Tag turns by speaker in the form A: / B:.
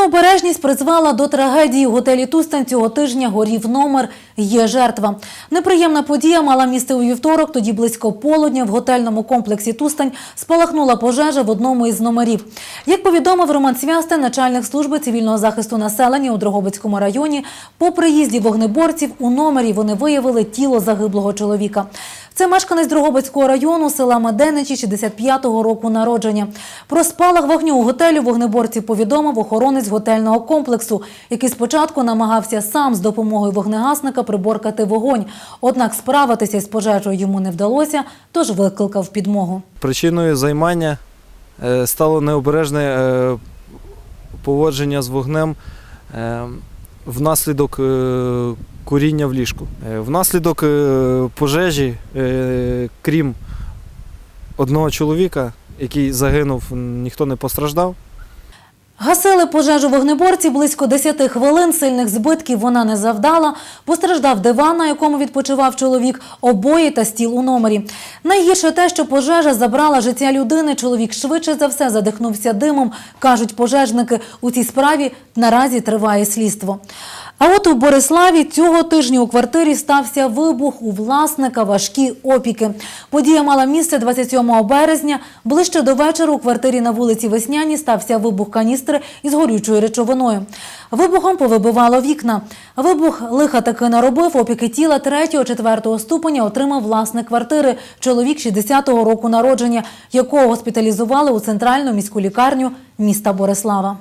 A: Необережність призвела до трагедії. У готелі Тустань цього тижня горів номер. Є жертва. Неприємна подія мала місце у вівторок. Тоді близько полудня в готельному комплексі Тустань спалахнула пожежа в одному із номерів. Як повідомив Роман Свясте, начальник служби цивільного захисту населення у Дрогобицькому районі, по приїзді вогнеборців у номері вони виявили тіло загиблого чоловіка. Це мешканець Дрогобицького району села Меденичі 65-го року народження. Про спалах вогню у готелю вогнеборців повідомив охоронець готельного комплексу, який спочатку намагався сам з допомогою вогнегасника приборкати вогонь. Однак справитися з пожежею йому не вдалося, тож викликав підмогу.
B: Причиною займання е, стало необережне е, поводження з вогнем е, внаслідок куріння в ліжку. Е, Внаслідок е, пожежі, е, крім одного чоловіка, який загинув, ніхто не постраждав.
A: Гасили пожежу вогнеборці близько 10 хвилин. Сильних збитків вона не завдала. Постраждав диван, на якому відпочивав чоловік, обої та стіл у номері. Найгірше те, що пожежа забрала життя людини. Чоловік швидше за все задихнувся димом, кажуть пожежники. У цій справі наразі триває слідство. А от у Бориславі цього тижня у квартирі стався вибух у власника важкі опіки. Подія мала місце 27 березня. Ближче до вечора у квартирі на вулиці Весняні стався вибух каністри із горючою речовиною. Вибухом повибивало вікна. Вибух лиха таки наробив. Опіки тіла 3-4 ступеня отримав власник квартири, чоловік 60-го року народження, якого госпіталізували у центральну міську лікарню міста Борислава.